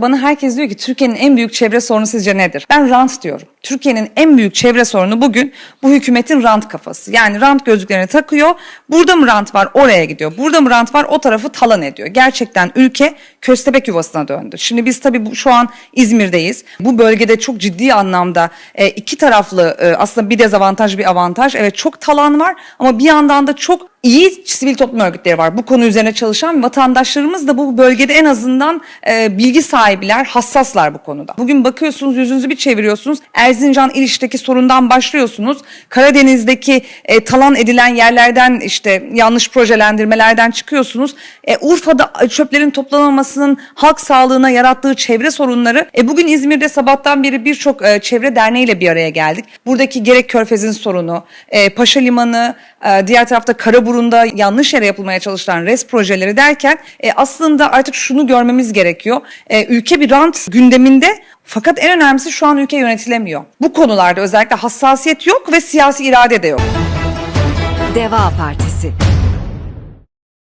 Bana herkes diyor ki Türkiye'nin en büyük çevre sorunu sizce nedir? Ben rant diyorum. Türkiye'nin en büyük çevre sorunu bugün bu hükümetin rant kafası. Yani rant gözlüklerini takıyor. Burada mı rant var oraya gidiyor. Burada mı rant var o tarafı talan ediyor. Gerçekten ülke köstebek yuvasına döndü. Şimdi biz tabii bu, şu an İzmir'deyiz. Bu bölgede çok ciddi anlamda e, iki taraflı e, aslında bir dezavantaj bir avantaj. Evet çok talan var ama bir yandan da çok iyi sivil toplum örgütleri var. Bu konu üzerine çalışan vatandaşlarımız da bu bölgede en azından e, bilgi sahibiler, hassaslar bu konuda. Bugün bakıyorsunuz yüzünüzü bir çeviriyorsunuz. Erzincan İliç'teki sorundan başlıyorsunuz. Karadeniz'deki e, talan edilen yerlerden işte yanlış projelendirmelerden çıkıyorsunuz. E, Urfa'da çöplerin toplanamamasının halk sağlığına yarattığı çevre sorunları. E, bugün İzmir'de sabahtan beri birçok e, çevre derneğiyle bir araya geldik. Buradaki gerek Körfez'in sorunu, e, Paşa Limanı, e, diğer tarafta Karaburun'da yanlış yere yapılmaya çalışılan res projeleri derken e, aslında artık şunu görmemiz gerekiyor. E, ülke bir rant gündeminde fakat en önemlisi şu an ülke yönetilemiyor. Bu konularda özellikle hassasiyet yok ve siyasi irade de yok. Deva Partisi